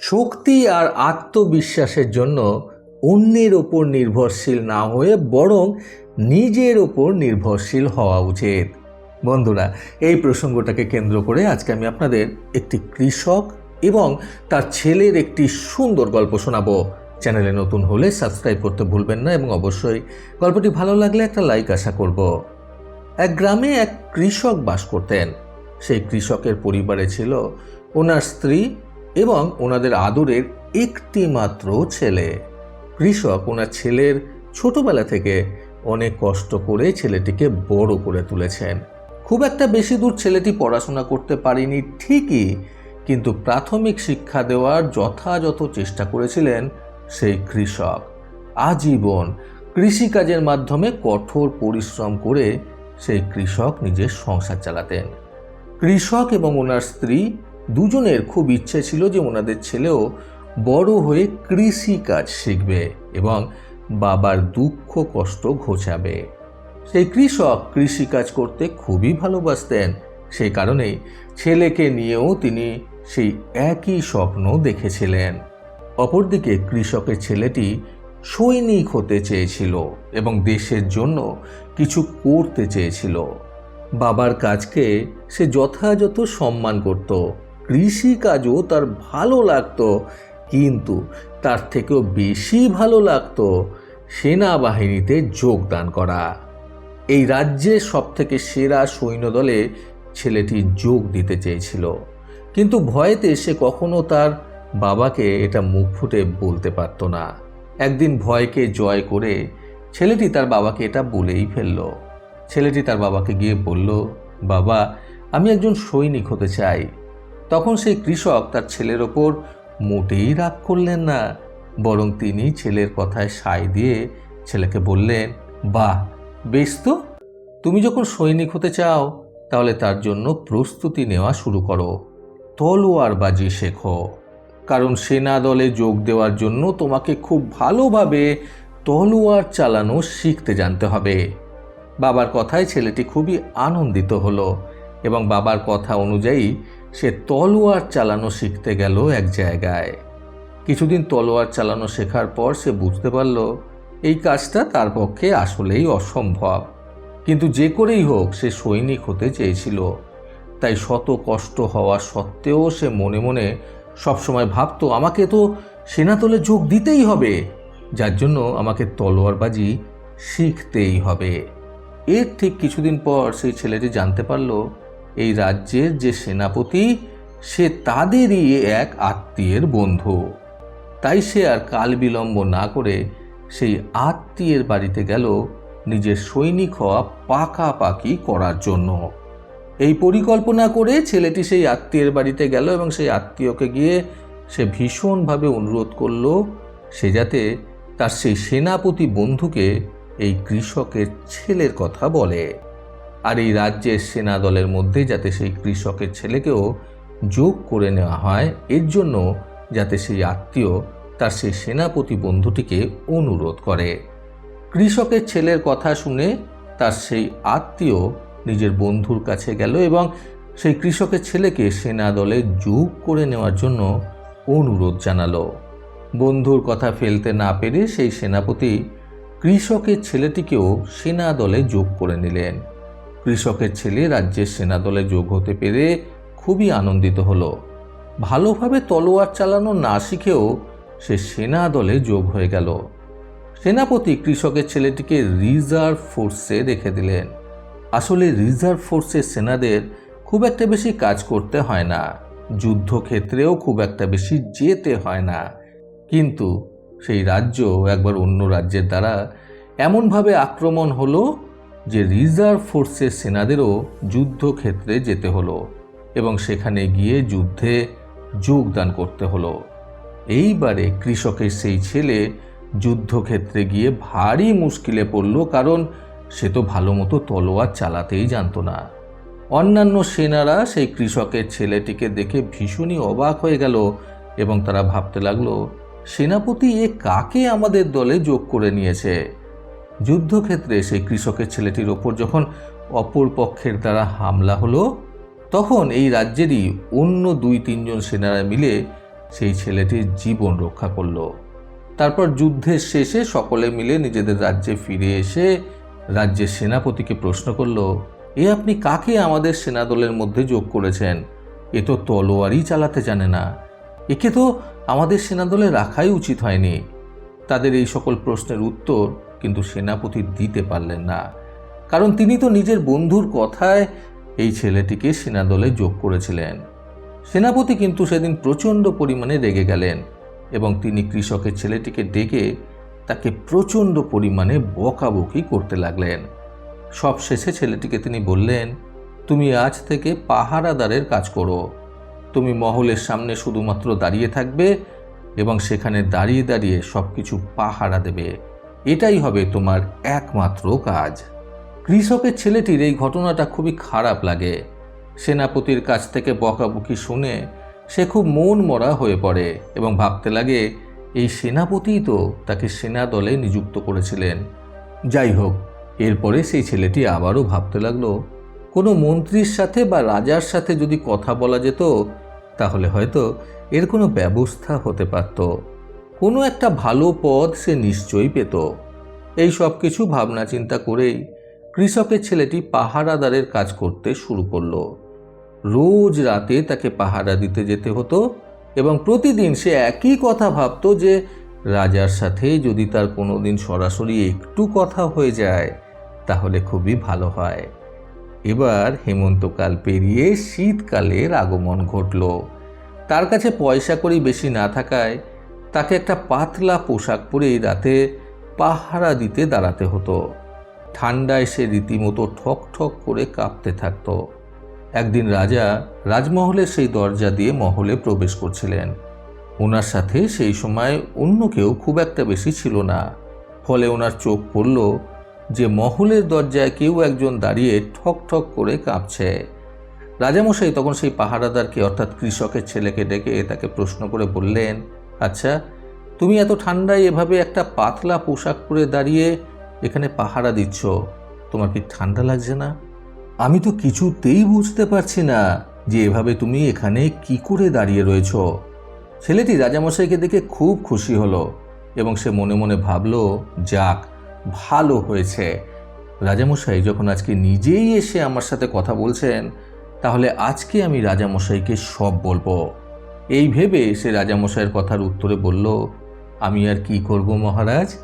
শক্তি আর আত্মবিশ্বাসের জন্য অন্যের ওপর নির্ভরশীল না হয়ে বরং নিজের ওপর নির্ভরশীল হওয়া উচিত। বন্ধুরা, এই প্রসঙ্গটাকে কেন্দ্র করে আজকে আমি আপনাদের একটি কৃষক এবং তার ছেলের একটি সুন্দর গল্প শোনাবো। চ্যানেলে নতুন হলে সাবস্ক্রাইব করতে ভুলবেন না এবং অবশ্যই গল্পটি ভালো লাগলে একটা লাইক আশা করব। এক গ্রামে এক কৃষক বাস করতেন। সেই কৃষকের পরিবারে ছিল ওনার স্ত্রী এবং ওনাদের আদরের একটি মাত্র ছেলে। কৃষক ওনার ছেলের ছোটবেলা থেকে অনেক কষ্ট করে ছেলেটিকে বড় করে তুলেছেন। খুব একটা বেশি দূর ছেলেটি পড়াশোনা করতে পারেনি ঠিকই, কিন্তু প্রাথমিক শিক্ষা দেওয়ার যথাযথ চেষ্টা করেছিলেন সেই কৃষক। আজীবন কৃষিকাজের মাধ্যমে কঠোর পরিশ্রম করে সেই কৃষক নিজের সংসার চালাতেন। কৃষক এবং ওনার স্ত্রী দুজনের খুব ইচ্ছে ছিল যে ওনাদের ছেলেও বড় হয়ে কৃষি কাজ শিখবে এবং বাবার দুঃখ কষ্ট ঘোচাবে। সেই কৃষক কৃষিকাজ করতে খুবই ভালোবাসতেন। সেই কারণেই ছেলেকে নিয়েও তিনি সেই একই স্বপ্ন দেখেছিলেন। অপরদিকে কৃষকের ছেলেটি সৈনিক হতে চেয়েছিল এবং দেশের জন্য কিছু করতে চেয়েছিল। বাবার কাজকে সে যথাযথ সম্মান করত। কৃষি কাজও তার ভালো লাগতো, কিন্তু তার থেকেও বেশি ভালো লাগতো সেনাবাহিনীতে যোগদান করা। এই রাজ্যের সবথেকে সেরা সৈন্যদলে ছেলেটি যোগ দিতে চেয়েছিল, কিন্তু ভয়েতে সে কখনো তার বাবাকে এটা মুখ ফুটে বলতে পারতো না। একদিন ভয়কে জয় করে ছেলেটি তার বাবাকে এটা বলেই ফেলল। ছেলেটি তার বাবাকে গিয়ে বলল, বাবা, আমি একজন সৈনিক হতে চাই। তখন সেই কৃষক তার ছেলের ওপর মোটেই রাগ করলেন না, বরং তিনি ছেলের কথায় সায় দিয়ে ছেলেকে বললেন, বাহ, বেশ তো। তুমি যখন সৈনিক হতে চাও, তাহলে তার জন্য প্রস্তুতি নেওয়া শুরু করো। তলোয়ার বাজি শেখো। কারণ সেনা দলে যোগ দেওয়ার জন্য তোমাকে খুব ভালোভাবে তলোয়ার চালানো শিখতে জানতে হবে। বাবার কথায় ছেলেটি খুবই আনন্দিত হলো এবং বাবার কথা অনুযায়ী সে তলোয়ার চালানো শিখতে গেল এক জায়গায়। কিছুদিন তলোয়ার চালানো শেখার পর সে বুঝতে পারল, এই কাজটা তার পক্ষে আসলেই অসম্ভব। কিন্তু যে করেই হোক, সে সৈনিক হতে চেয়েছিল। তাই শত কষ্ট হওয়া সত্ত্বেও সে মনে মনে সবসময় ভাবতো, আমাকে তো সেনাতলে যোগ দিতেই হবে, যার জন্য আমাকে তলোয়ারবাজি শিখতেই হবে। এর ঠিক কিছুদিন পর সেই ছেলেটি জানতে পারল এই রাজ্যের যে সেনাপতি, সে তাদেরই এক আত্মীয়ের বন্ধু। তাই সে আর কাল বিলম্ব না করে সেই আত্মীয়ের বাড়িতে গেল নিজের সৈনিক হওয়া পাকাপাকি করার জন্য। এই পরিকল্পনা করে ছেলেটি সেই আত্মীয়ের বাড়িতে গেল এবং সেই আত্মীয়কে গিয়ে সে ভীষণভাবে অনুরোধ করল সে যাতে তার সেই সেনাপতি বন্ধুকে এই কৃষকের ছেলের কথা বলে। আর এই রাজ্যের সেনা দলের মধ্যে যাতে সেই কৃষকের ছেলেকেও যোগ করে নেওয়া হয়, এর জন্য যাতে সেই আত্মীয় তার সেই সেনাপতি বন্ধুটিকে অনুরোধ করে। কৃষকের ছেলের কথা শুনে তার সেই আত্মীয় নিজের বন্ধুর কাছে গেল এবং সেই কৃষকের ছেলেকে সেনা দলে যোগ করে নেওয়ার জন্য অনুরোধ জানালো। বন্ধুর কথা ফেলতে না পেরে সেই সেনাপতি কৃষকের ছেলেটিকেও সেনা দলে যোগ করে নিলেন। কৃষকের ছেলে রাজ্যের সেনা দলে যোগ হতে পেরে খুবই আনন্দিত হলো। ভালোভাবে তলোয়ার চালানো না শিখেও সে সেনা দলে যোগ হয়ে গেল। সেনাপতি কৃষকের ছেলেটিকে রিজার্ভ ফোর্সে রেখে দিলেন। আসলে রিজার্ভ ফোর্সের সেনাদের খুব একটা বেশি কাজ করতে হয় না। যুদ্ধক্ষেত্রেও খুব একটা বেশি যেতে হয় না। কিন্তু সেই রাজ্য একবার অন্য রাজ্যের দ্বারা এমনভাবে আক্রমণ হলো যে রিজার্ভ ফোর্সের সেনাদেরও যুদ্ধক্ষেত্রে যেতে হলো এবং সেখানে গিয়ে যুদ্ধে যোগদান করতে হলো। এইবারে কৃষকের সেই ছেলে যুদ্ধক্ষেত্রে গিয়ে ভারী মুশকিলে পড়ল কারণ সে তো ভালো মতো তলোয়ার চালাতেই জানতো না। অন্যান্য সেনারা সেই কৃষকের ছেলেটিকে দেখে ভীষণই অবাক হয়ে গেল এবং তারা ভাবতে লাগল, সেনাপতি এ কাকে আমাদের দলে যোগ করে নিয়েছে? যুদ্ধক্ষেত্রে সেই কৃষকের ছেলেটির ওপর যখন অপর পক্ষের দ্বারা হামলা হলো, তখন এই রাজ্যেরই অন্য দুই, তিনজন সেনারা মিলে সেই ছেলেটির জীবন রক্ষা করল। তারপর যুদ্ধের শেষে সকলে মিলে নিজেদের রাজ্যে ফিরে এসে রাজ্যের সেনাপতিকে প্রশ্ন করল, এ আপনি কাকে আমাদের সেনাদলের মধ্যে যোগ করেছেন? এ তো তলোয়ারই চালাতে জানে না। একে তো আমাদের সেনাদলে রাখাই উচিত হয়নি। তাদের এই সকল প্রশ্নের উত্তর কিন্তু সেনাপতি দিতে পারলেন না। কারণ তিনি তো নিজের বন্ধুর কথায় এই ছেলেটিকে সেনাদলে যোগ করেছিলেন। সেনাপতি কিন্তু সেদিন প্রচণ্ড পরিমাণে রেগে গেলেন এবং তিনি কৃষকের ছেলেটিকে ডেকে তাকে প্রচণ্ড পরিমাণে বকাবকি করতে লাগলেন। সব শেষে ছেলেটিকে তিনি বললেন, তুমি আজ থেকে পাহারাদারের কাজ করো। তুমি মহলের সামনে শুধুমাত্র দাঁড়িয়ে থাকবে এবং সেখানে দাঁড়িয়ে দাঁড়িয়ে সব কিছু পাহারা দেবে। এটাই হবে তোমার একমাত্র কাজ। কৃষকের ছেলেটির এই ঘটনাটা খুবই খারাপ লাগে। সেনাপতির কাছ থেকে বকাবকি শুনে সে খুব মন মরা হয়ে পড়ে এবং ভাবতে লাগে, এই সেনাপতিই তো তাকে সেনা দলে নিযুক্ত করেছিলেন। যাই হোক, এরপরে সেই ছেলেটি আবারও ভাবতে লাগল, কোনো মন্ত্রীর সাথে বা রাজার সাথে যদি কথা বলা যেত, তাহলে হয়তো এর কোনো ব্যবস্থা হতে পারত। কোনো একটা ভালো পদ সে নিশ্চয়ই পেত। এই সব কিছু ভাবনা চিন্তা করেই কৃষকের ছেলেটি পাহারাদারের কাজ করতে শুরু করল। রোজ রাতে তাকে পাহারা দিতে যেতে হতো এবং প্রতিদিন সে একই কথা ভাবতো যে রাজার সাথে যদি তার কোনো দিন সরাসরি একটু কথা হয়ে যায়, তাহলে খুবই ভালো হয়। এবার হেমন্তকাল পেরিয়ে শীতকালের আগমন ঘটল। তার কাছে পয়সা করি বেশি না থাকায় তাকে একটা পাতলা পোশাক পরেই রাতে পাহারা দিতে দাঁড়াতে হতো। ঠান্ডায় সে রীতিমতো ঠক ঠক করে কাঁপতে থাকত। একদিন রাজা রাজমহলের সেই দরজা দিয়ে মহলে প্রবেশ করছিলেন। ওনার সাথে সেই সময় অন্য কেউ খুব একটা বেশি ছিল না। ফলে ওনার চোখ পড়ল যে মহলের দরজায় কেউ একজন দাঁড়িয়ে ঠক ঠক করে কাঁপছে। রাজামশাই তখন সেই পাহারাদারকে অর্থাৎ কৃষকের ছেলেকে ডেকে তাকে প্রশ্ন করে বললেন আচ্ছা তুমি এত ঠান্ডায় এভাবে একটা পাতলা পোশাক পরে দাঁড়িয়ে এখানে পাহারা দিচ্ছ, তোমার কি ঠান্ডা লাগছে না? আমি তো কিছুতেই বুঝতে পারছি না যে এভাবে তুমি এখানে কি করে দাঁড়িয়ে রয়েছ। ছেলেটি রাজামশাইকে দেখে খুব খুশি হলো এবং সে মনে মনে ভাবল, যাক, ভালো হয়েছে। রাজামশাই যখন আজকে নিজেই এসে আমার সাথে কথা বলছেন, তাহলে আজকে আমি রাজামশাইকে সব বলব। এই ভেবে সে রাজামশাইয়ের কথার উত্তরে বলল, আমি আর কি করব মহারাজ?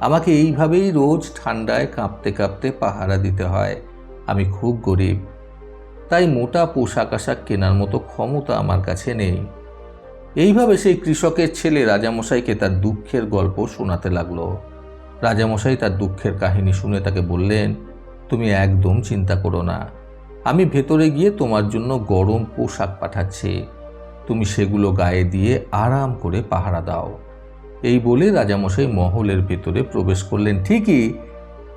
আমাকে এইভাবেই রোজ ঠান্ডায় কাঁপতে কাঁপতে পাহারা দিতে হয়। আমি খুব গরিব। তাই মোটা পোশাক আশাক কেনার মতো ক্ষমতা আমার কাছে নেই। এইভাবে সেই কৃষকের ছেলে রাজামশাইকে তার দুঃখের গল্প শোনাতে লাগল। রাজামশাই তার দুঃখের কাহিনী শুনে তাকে বললেন, তুমি একদম চিন্তা করো না। আমি ভেতরে গিয়ে তোমার জন্য গরম পোশাক পাঠাচ্ছি। তুমি সেগুলো গায়ে দিয়ে আরাম করে পাহারা দাও। এই বলে রাজামশাই মহলের ভেতরে প্রবেশ করলেন ঠিকই,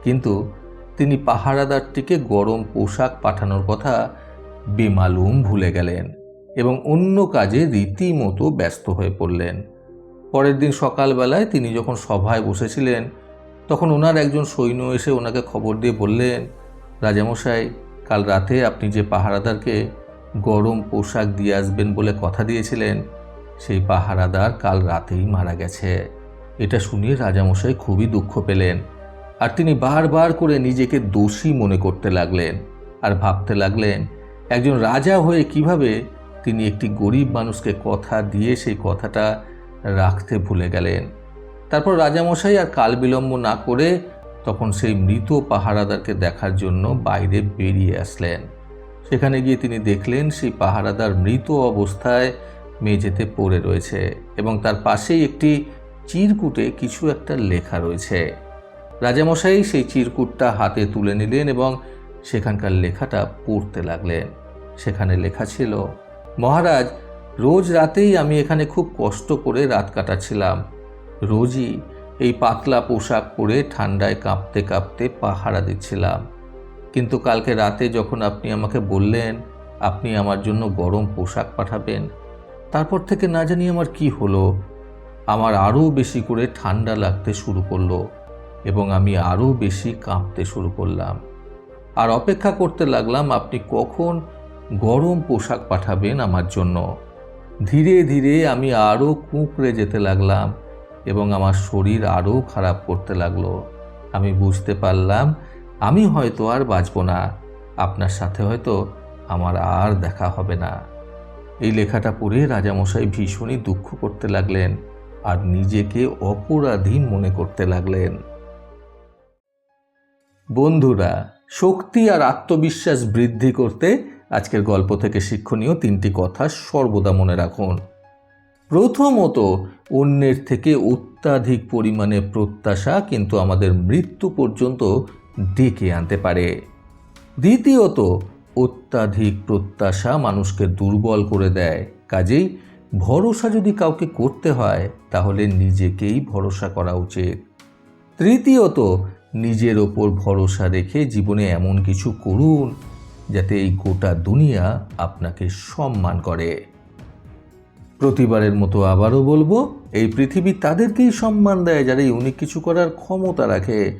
কিন্তু তিনি পাহারাদারটিকে গরম পোশাক পাঠানোর কথা বেমালুম ভুলে গেলেন এবং অন্য কাজে রীতিমতো ব্যস্ত হয়ে পড়লেন। পরের দিন সকালবেলায় তিনি যখন সভায় বসেছিলেন, তখন ওনার একজন সৈন্য এসে ওনাকে খবর দিয়ে বললেন, রাজামশাই, কাল রাতে আপনি যে পাহারাদারকে গরম পোশাক দিয়ে আসবেন বলে কথা দিয়েছিলেন। সেই পাহারাদার কাল রাতেই মারা গেছে। এটা শুনিয়ে রাজামশাই খুবই দুঃখ পেলেন। আর তিনি বারবার করে নিজেকে দোষী মনে করতে লাগলেন আর ভাবতে লাগলেন, একজন রাজা হয়ে কীভাবে তিনি একটি গরিব মানুষকে কথা দিয়ে সেই কথাটা রাখতে ভুলে গেলেন। তারপর রাজামশাই আর কাল বিলম্ব না করে তখন সেই মৃত পাহারাদারকে দেখার জন্য বাইরে বেরিয়ে আসলেন। সেখানে গিয়ে তিনি দেখলেন সেই পাহারাদার মৃত অবস্থায় মেঝেতে পড়ে রয়েছে এবং তার পাশেই একটি চিরকুটে কিছু একটা লেখা রয়েছে। রাজামশাই সেই চিরকুটটা হাতে তুলে নিলেন এবং সেখানকার লেখাটা পড়তে লাগলেন। সেখানে লেখা ছিল, মহারাজ, রোজ রাতেই আমি এখানে খুব কষ্ট করে রাত কাটাচ্ছিলাম। রোজই এই পাতলা পোশাক পরে ঠান্ডায় কাঁপতে কাঁপতে পাহারা দিচ্ছিলাম। কিন্তু কালকে রাতে যখন আপনি আমাকে বললেন, আপনি আমার জন্য গরম পোশাক পাঠাবেন, তারপর থেকে না জানি আমার কি হলো। আমার আরও বেশি করে ঠান্ডা লাগতে শুরু করল এবং আমি আরও বেশি কাঁপতে শুরু করলাম। আর অপেক্ষা করতে লাগলাম আপনি কখন গরম পোশাক পাঠাবেন আমার জন্য। ধীরে ধীরে আমি আরও কুঁকড়ে যেতে লাগলাম এবং আমার শরীর আরও খারাপ করতে লাগল। আমি বুঝতে পারলাম আমি হয়তো আর বাঁচব না। আপনার সাথে হয়তো আমার আর দেখা হবে না। এই লেখাটা পড়ে রাজামশাই ভীষণই দুঃখ করতে লাগলেন আর নিজেকে অপরাধী মনে করতে লাগলেন। বন্ধুরা, শক্তি আর আত্মবিশ্বাস বৃদ্ধি করতে আজকের গল্প থেকে শিক্ষণীয় তিনটি কথা সর্বদা মনে রাখুন। প্রথমত, অন্যের থেকে অত্যাধিক পরিমাণে প্রত্যাশা কিন্তু আমাদের মৃত্যু পর্যন্ত ডেকে আনতে পারে। দ্বিতীয়ত, অত্যাধিক প্রত্যাশা মানুষকে দুর্বল করে দেয়। কাজেই ভরসা যদি কাউকে করতে হয়, তাহলে নিজেকেই ভরসা করা উচিত। তৃতীয়ত, নিজের ওপর ভরসা রেখে জীবনে এমন কিছু করুন, যাতে এই গোটা দুনিয়া আপনাকে সম্মান করে। প্রতিবারের মতো আবারও বলব, এই পৃথিবী তাদেরকেই সম্মান দেয় যারা ইউনিক কিছু করার ক্ষমতা রাখে।